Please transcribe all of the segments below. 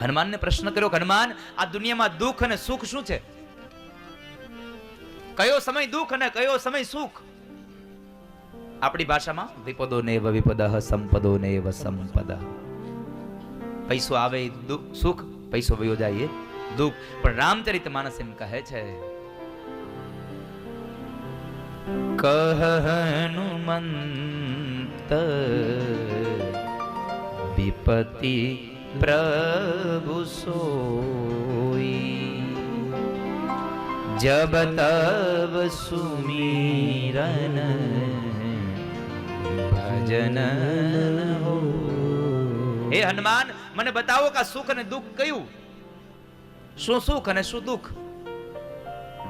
હનુમાનને પ્રશ્ન કર્યો હનુમાન, આ દુનિયામાં દુઃખ અને સુખ શું છે? કયો સમય દુઃખ અને કયો સમય સુખ? આપણી ભાષામાં વિપદો ને વિપદ સંપદો ને સંપદ પૈસો આવે સુખ, પૈસો વયો જાય દુઃખ. પણ રામચરિત માનસ એમ કહે છે કહ હનુમંત વિપતિ પ્રભુ સોઈ, જબ તબ સુમીરન ભજન હો. હે હનુમાન, મને બતાવો કે સુખ અને દુઃખ કયું? શું સુખ અને શું દુઃખ?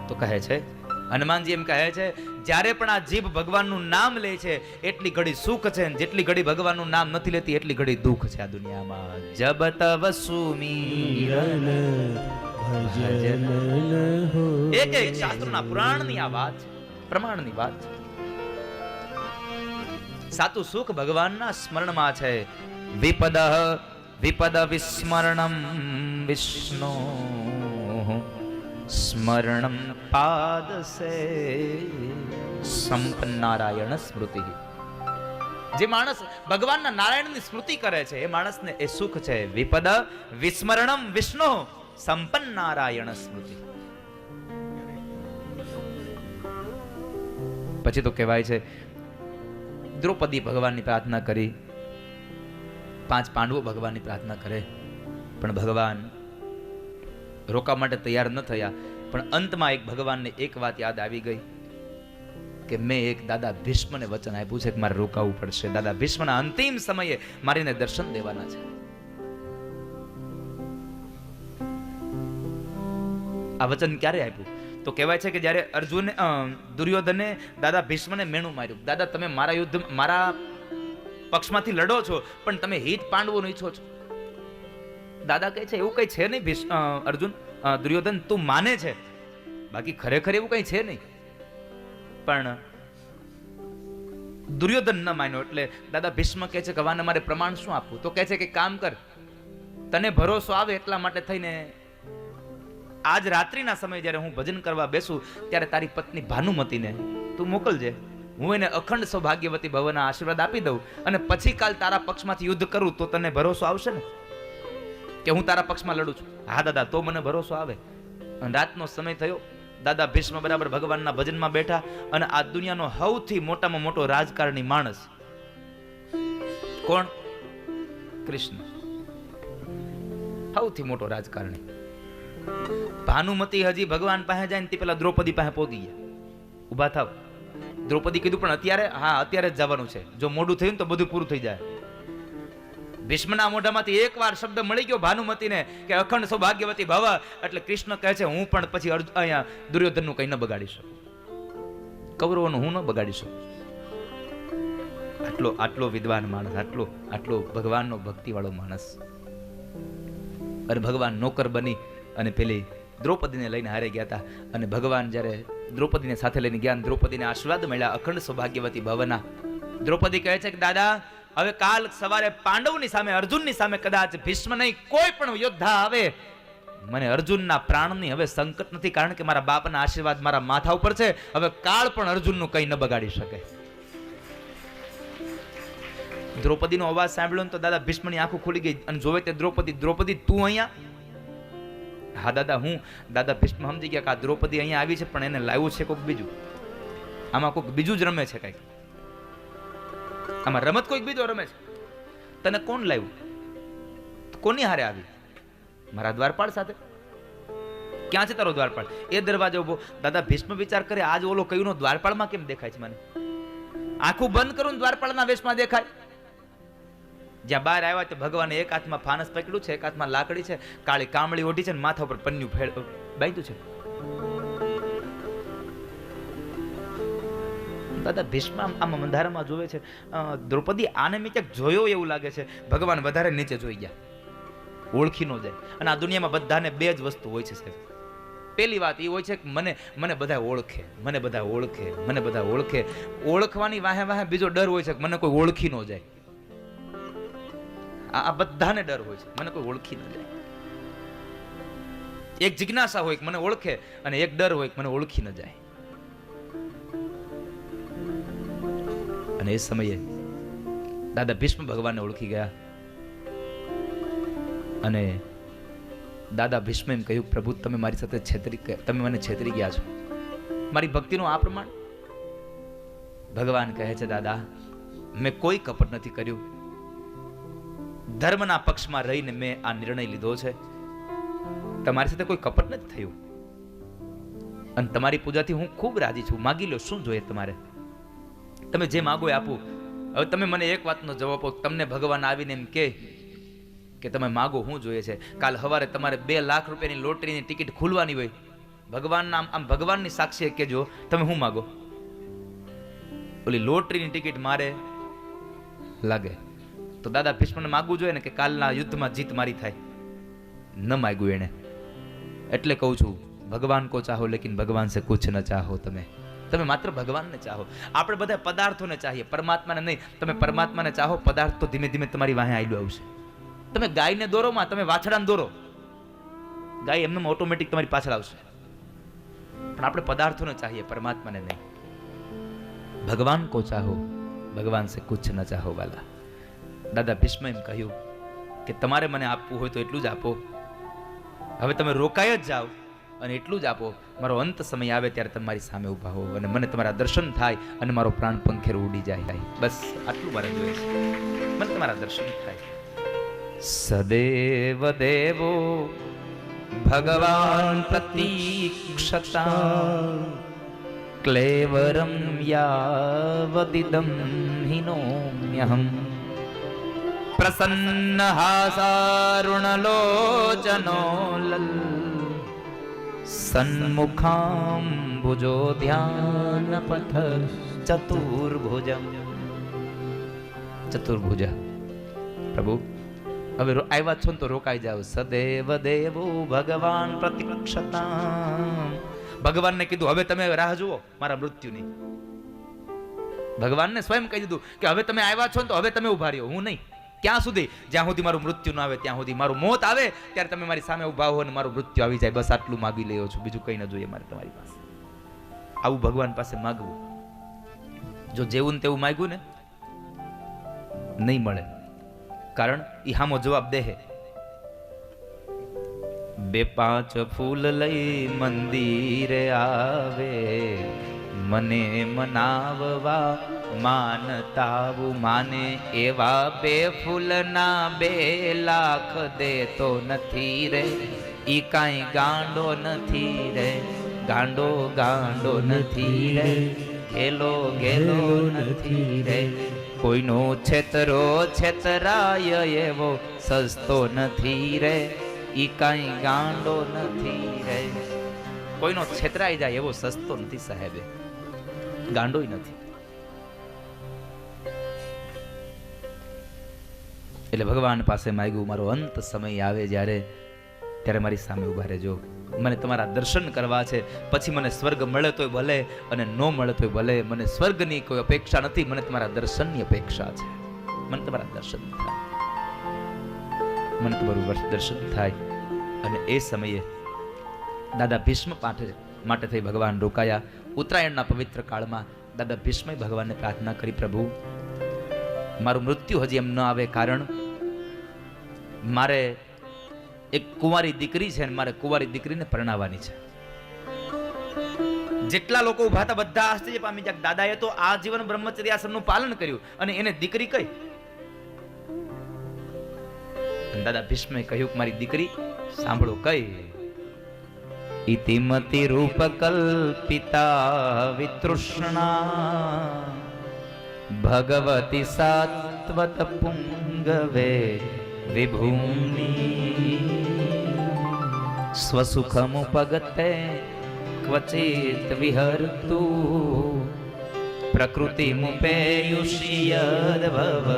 તો કહે છે હનુમાનજી એમ કહે છે, જ્યારે પણ આ જીભ ભગવાનનું નામ લે છે, એટલી ઘડી સુખ છે જેટલી ઘડી ભગવાનનું નામ નથી લેતી, એટલી ઘડી દુઃખ છે આ દુનિયામાં. જબ તબ સુમીરન ભજન એક એક શાસ્ત્રોના પુરાણની આ વાત છે, પ્રમાણની વાત છે. સાતું સુખ ભગવાનના સ્મરણમાં છે, વિપદ વિપદ વિસ્મરણમ વિષ્ણુ, સ્મરણમ પાદસે સંપન્નારાયણ સ્મૃતિ જે માણસ ભગવાનના નારાયણની સ્મૃતિ કરે છે, એ માણસને એ સુખ છે. વિપદ, વિસ્મરણમ વિષ્ણુ, સંપન્નારાયણ સ્મૃતિ. પછી તો કહેવાય છે, દ્રૌપદી ભગવાનની પ્રાર્થના કરી, પાંચ પાંડવો ભગવાનની પ્રાર્થના કરે, પણ ભગવાન રોકા માટે તૈયાર ન થયા. પણ અંતમાં એક ભગવાનને એક વાત યાદ આવી ગઈ કે મેં એક દાદા ભીષ્મને વચન આપ્યું છે કે મારે રોકાવું પડશે. દાદા ભીષ્મના અંતિમ સમયે મારીને દર્શન દેવાના છે. આ વચન ક્યારે આપ્યું? તો કહેવાય છે કે જ્યારે અર્જુન દુર્યોધને દાદા ભીષ્મને મેણું માર્યું. દાદા, તમે મારા યુદ્ધ, મારા પક્ષમાંથી લડો છો, પણ તમે હિત પાંડવો ઈચ્છો છો. દાદા કહે છે, એવું કંઈ છે નહીં અર્જુન દુર્યોધન, તું માને છે. બાકી ખરેખર એવું કંઈ છે નહીં. પણ દુર્યોધન ન માન્યો એટલે દાદા ભીષ્મ કહે છે કે, વાને મારે પ્રમાણ શું આપવું? તો કહે છે કે, કામ કર. તને ભરોસો આવે એટલા માટે થઈને આજ રાત્રિના સમયે જ્યારે હું ભજન કરવા બેસું, ત્યારે તારી પત્ની ભાનુમતીને તું મોકલજે. હું એને અખંડ સૌભાગ્યવતી ભવના આશીર્વાદ આપી દઉં અને પછી કાલ તારા પક્ષમાંથી યુદ્ધ કરું તો તને ભરોસો આવશે ને? કે હું તારા પક્ષમાં લડું છું? હા, દાદા, તો મને ભરોસો આવે. અને રાતનો સમય થયો, દાદા ભીષ્મ બરાબર ભગવાનના ભજનમાં બેઠા અને આ દુનિયાનો સૌથી મોટામાં મોટો રાજકારણી માણસ. કોણ? કૃષ્ણ. સૌથી મોટો રાજકારણી. ભાનુમતી હજી ભગવાન પાસે જાય ને તે પેલા દ્રૌપદી પાસે પહોંચી ગયા. ઊભા થાવ. દ્રૌપદી કીધું, પણ અત્યારે, હા, અત્યારે જ જવાનું છે. જો મોડું થયું ને તો બધું પૂરું થઈ જાય. ભીષ્મના મોઢામાંથી એકવાર શબ્દ મળી ગયો ભાનુમતીને કે અખંડ સૌભાગ્યવતી ભવ, એટલે કૃષ્ણ કહે છે, હું પણ પછી અહીંયા દુર્યોધનનું કંઈ ન બગાડી શકું. કૌરવોનું હું ન બગાડી શકું. આટલો આટલો વિદ્વાન માણસ, આટલો આટલો ભગવાનનો ભક્તિવાળો માણસ. અને ભગવાન નોકર બની અને પેલી દ્રૌપદીને લઈને હારે ગયા હતા અને ભગવાન જ્યારે દ્રૌપદીને સાથે લઈને ગયા દ્રૌપદીને આશીર્વાદ મળ્યા અખંડ સૌભાગ્યવતી ભવના. દ્રૌપદી કહે છે કે, દાદા હવે કાલ સવારે પાંડવની સામે, અર્જુનની સામે કદાચ ભીષ્મ નહીં, કોઈ પણ યોદ્ધા આવે, મને અર્જુનના પ્રાણની હવે સંકટ નથી, કારણ કે મારા બાપના આશીર્વાદ મારા માથા ઉપર છે. હવે કાળ પણ અર્જુનનું કંઈ ન બગાડી શકે. દ્રૌપદીનો અવાજ સાંભળ્યો ને તો દાદા ભીષ્મની આંખો ખુલી ગઈ અને જોવે તે દ્રૌપદી દ્રૌપદી, તું અહીંયા? હા, દાદા, હું. દાદા ભીષ્મ સમજી ગયા કે આ દ્રૌપદી અહીંયા આવી છે, પણ એને લાવ્યું છે કોઈક બીજું. આમાં કોઈક બીજું જ રમે છે કંઈક. આમાં રમત કોઈક બીજો રમે છે. તને કોણ લાવ્યું? કોની હારે આવી? મારા દ્વારપાળ સાથે. ક્યાં છે તારો દ્વારપાળ? એ દરવાજો ઊભો. દાદા, ભીષ્મ વિચાર કરે, આજ ઓલો કયુંનો દ્વારપાળમાં કેમ દેખાય છે મને? આખું બંધ કરું ને દ્વારપાળના વેશમાં દેખાય. જ્યાં બહાર આવ્યા તો ભગવાને એક હાથમાં ફાનસ પકડ્યું છે, એક હાથમાં લાકડી છે, કાળી કામળી ઓઢી છે ને માથા ઉપર પન્યું ફેડ બાંધ્યું છે. દાદા, ભીષ્મ આમ અંધારામાં જોવે છે. દ્રૌપદી આને મેં ક્યાંક જોયો એવું લાગે છે. ભગવાન વધારે નીચે જોઈ ગયા. ઓળખી ન જાય. અને આ દુનિયામાં બધાને બે જ વસ્તુ હોય છે, સાહેબ. પહેલી વાત એ હોય છે કે મને મને બધા ઓળખે. મને બધા ઓળખે. મને બધા ઓળખે. ઓળખવાની વાહે વાહે બીજો ડર હોય છે કે મને કોઈ ઓળખી ન જાય. આ બધાને ડર હોય છે. મને કોઈ ઓળખી ન જાય. એક જિજ્ઞાસા હોય કે મને ઓળખે અને એક ડર હોય કે મને ઓળખી ન જાય. અને એ સમયે દાદા ભીષ્મ ભગવાનને ઓળખી ગયા. અને દાદા ભીષ્મ એમ કહ્યું, પ્રભુ, તમે મારી સાથે છેતરી તમે મને છેતરી ગયા છો. મારી ભક્તિનું આ પ્રમાણ? ભગવાન કહે છે, દાદા, મેં કોઈ કપટ નથી કર્યું. ધર્મના પક્ષમાં રહીને મેં આ નિર્ણય લીધો છે. તમારી સાથે કોઈ કપટ નથી થયું. અને તમારી પૂજાથી હું ખૂબ રાજી છું. માગી લો, શું જોઈએ તમારે? તમે જે માગો એ આપું. હવે તમે મને એક વાતનો જવાબ આપો. તમને ભગવાન આવીને એમ કહે કે તમે માગો શું જોઈએ છે. કાલ સવારે તમારે બે લાખ રૂપિયાની લોટરીની ટિકિટ ખુલવાની હોય. ભગવાનના આમ ભગવાનની સાક્ષી કહેજો, તમે શું માગો? ઓલી લોટરીની ટિકિટ મારે લાગે. તો દાદા ભીષ્મને માગવું જોઈએ ને કે કાલના યુદ્ધમાં જીત મારી થાય. ન માગ્યું એણે. એટલે કહું છું, ભગવાન કો ચાહો, લેકિન ભગવાન સે કુછ ન ચાહો તમે. તમે માત્ર ભગવાનને ચાહો. આપણે બધા પદાર્થોને ચાહીએ, પરમાત્માને નહીં. તમે પરમાત્માને ચાહો, પદાર્થ તો ધીમે ધીમે તમારી વાહે આવેલું આવશે. તમે ગાયને દોરોમાં તમે વાછડાને દોરો. ગાય એમને ઓટોમેટિક તમારી પાછળ આવશે. પણ આપણે પદાર્થોને ચાહીએ, પરમાત્માને નહીં. ભગવાન કો ચાહો, ભગવાન સે કુછ ન ચાહો વાલા. દાદા ભીષ્મ એમ કહ્યું કે તમારે મને આપવું હોય તો એટલું જ આપો. હવે તમે રોકાય જ જાઓ. અને એટલું જ આપો, મારો અંત સમય આવે ત્યારે તમારી સામે ઊભા હો અને મને તમારા દર્શન થાય અને મારો પ્રાણ પંખેર ઉડી જાય. બસ, આટલું મારે જોઈએ છે. મને તમારા દર્શન થાય. સદેવ દેવો, ભગવાન પ્રતીક્ષતા, ક્લેવરમ યાવદિદમ હિનોમ્યહમ. પ્રસન્ન હાસારુણલોચનો લલ સન્મુખામ ભુજો ધ્યાન પથ ચતુર્ભુજમ ચતુર્ભુજ પ્રભુ હવે આવ્યા છો ને તો રોકાઈ જાઓ સદેવ દેવો ભગવાન પ્રતિક્ષતા ભગવાનને કીધું હવે તમે રાહ જુઓ મારા મૃત્યુની ભગવાનને સ્વયં કહી દીધું કે હવે તમે આવ્યા છો તો હવે તમે ઊભા રહ્યો હું નહીં ક્યાં સુધી જ્યાં સુધી મારું મૃત્યુ ન આવે, ત્યાં સુધી મારું મોત આવે, ત્યારે તમે મારી સામે ઊભા હો અને મારું મૃત્યુ આવી જાય. બસ આટલું માગી લેવો છું. બીજું કંઈ ન જોઈએ મારે તમારી પાસે. આવું ભગવાન પાસે માગવું. જો જેવું ને તેવું માગ્યું ને, નહીં મળે. કારણ ઈ હામો જવાબ દેહે બે પાંચ ફૂલ લઈ મંદિરે આવે. મને મનાવવા માનતાવું, માને એવા બે ફૂલના બે લાખ દેતો નથી રે. ઈ કાંઈ ગાંડો નથી રે, ગાંડો ગાંડો નથી રે. ગેલો ગેલો નથી રે. કોઈનો છેતરો છેતરાય એવો સસ્તો નથી રે. ઈ કાંઈ ગાંડો નથી રે. કોઈનો છેતરાઈ જાય એવો સસ્તો નથી સાહેબે. ગાંડોય નથી. એટલે ભગવાન પાસે માગ્યું, મારો અંત સમય આવે જ્યારે ત્યારે મારી સામે ઊભા રહેજો. મને તમારા દર્શન કરવા છે. પછી મને સ્વર્ગ મળે તોય ભલે અને ન મળે તોય ભલે. મને સ્વર્ગની કોઈ અપેક્ષા નથી. મને તમારા દર્શનની અપેક્ષા છે. મને તમારા દર્શન થાય. મને તમારું વર્ષ દર્શન થાય. અને એ સમયે દાદા ભીષ્મ પાઠે માટે થઈ ભગવાન રોકાયા. ઉત્તરાયણના પવિત્ર કાળમાં દાદા ભીષ્મય ભગવાનને પ્રાર્થના કરી, પ્રભુ, મારું મૃત્યુ હજી એમ ન આવે કારણ મારે એક કુંવારી દીકરી છે મારે કુંવારી દીકરીને પરણાવવાની છે. જેટલા લોકો ઊભા હતા બધા આશ્ચર્ય પામી જાય દાદાએ તો આ જીવન બ્રહ્મચર્ય આશ્રમનું પાલન કર્યું અને એને દીકરી કઈ દાદા ભીષ્મે કહ્યું કે, મારી દીકરી સાંભળો કઈ ઇતિમતિ मतिरूपकल्पिता वितृष्णा। વિતૃષ્ણા ભગવતી સાત્વત પુંગવે વિભૂમિ સ્વસુખમુપગતે ક્વચિત વિહર્તુ પ્રકૃતિમુપેયુષિયદ્ભવ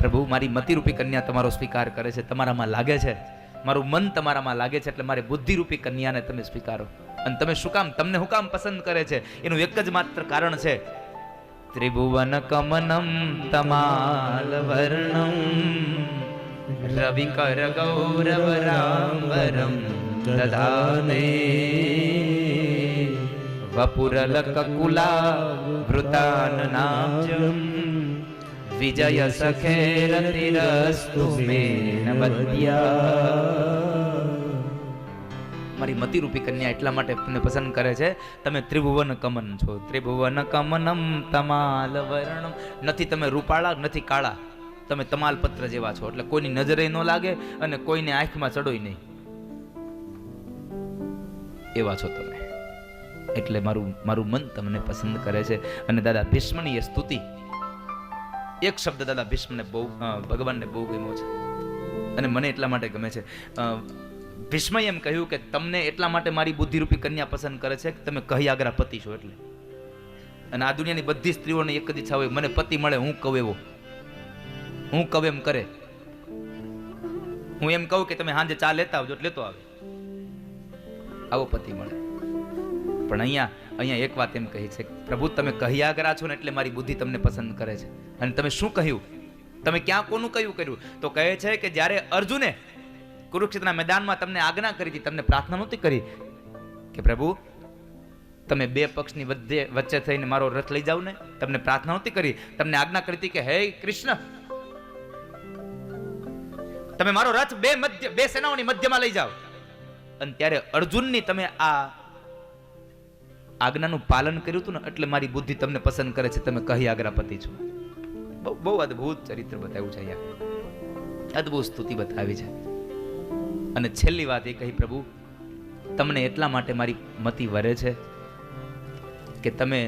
પ્રભુ, મારી મતિરૂપી કન્યા તમારો સ્વીકાર કરે છે, તમારામાં લાગે છે? મારું મન તમારામાં લાગે છે, એટલે મારી બુદ્ધિરૂપી કન્યાને તમે સ્વીકારો. અને તમે શું કામ, તમને શું કામ પસંદ કરે છે? એનું એક જ માત્ર કારણ છે, ત્રિભુવન કમનમ તમાલ વર્ણમ રવિ કર ગૌરવ વપુરલ દધાને વૃતાન કુલા વિજય સખેરતિરસ્તુ મે મારી મતિરૂપી કન્યા એટલા માટે તમને પસંદ કરે છે, તમે ત્રિભુવન કમન છો. ત્રિભુવન કમનમ તમાલ વર્ણમ. નથી તમે રૂપાળા, નથી કાળા. તમે તમાલપત્ર જેવા છો, એટલે કોઈની નજરે ન લાગે અને કોઈને આંખમાં ચડોય નહીં. એવા છો તમે. એટલે મારું મારું મન તમને પસંદ કરે છે. અને દાદા ભીષ્મની એ સ્તુતિ. એક શબ્દ દાદા ભીષ્મને બહુ ભગવાનને બહુ ગમ્યો છે. અને મને એટલા માટે ગમે છે. ભીષ્મએ એમ કહ્યું કે તમને એટલા માટે મારી બુદ્ધિરૂપી કન્યા પસંદ કરે છે કે તમે કહ્યાગ્રા પતિ છો એટલે. અને આ દુનિયાની બધી સ્ત્રીઓને એક જ ઈચ્છા હોય, મને પતિ મળે, હું કહું એવો. હું કહું એમ કરે. હું એમ કહું કે તમે સાંજે ચા લેતા આવજો, એટલે લેતો આવે. આવો પતિ મળે. પણ અહીંયા અહીંયા એક વાત એમ કહી છે, પ્રભુ, તમે કહ્યાગરા છો ને એટલે મારી બુદ્ધિ તમને પસંદ કરે છે. અને તમે શું કહ્યું? તમે ક્યાં કોનું કયું કર્યું? તો કહે છે કે જ્યારે અર્જુને કુરુક્ષેત્રના મેદાનમાં તમને આજ્ઞા કરી હતી, તમને પ્રાર્થના નહોતી કરી કે, પ્રભુ, તમે બે પક્ષની વચ્ચે વચ્ચે થઈને મારો રથ લઈ જાઓ ને, તમને પ્રાર્થના નહોતી કરી. તમને આજ્ઞા કરી હતી કે, હે કૃષ્ણ, તમે મારો રથ બે મધ્ય, બે સેનાઓની મધ્યમાં લઈ જાઓ. અને ત્યારે અર્જુનની તમે આ આજ્ઞાનું પાલન કર્યું હતું ને એટલે મારી બુદ્ધિ તમને પસંદ કરે છે, તમે કહી આગ્રાપતિ છો. બહુ બહુ અદ્ભુત ચરિત્ર બતાવ્યું છે અહીંયા. અદ્ભુત સ્તુતિ બતાવી છે. અને છેલ્લી વાત એ કહી, પ્રભુ, તમને એટલા માટે મારી મતિ વરે છે કે તમે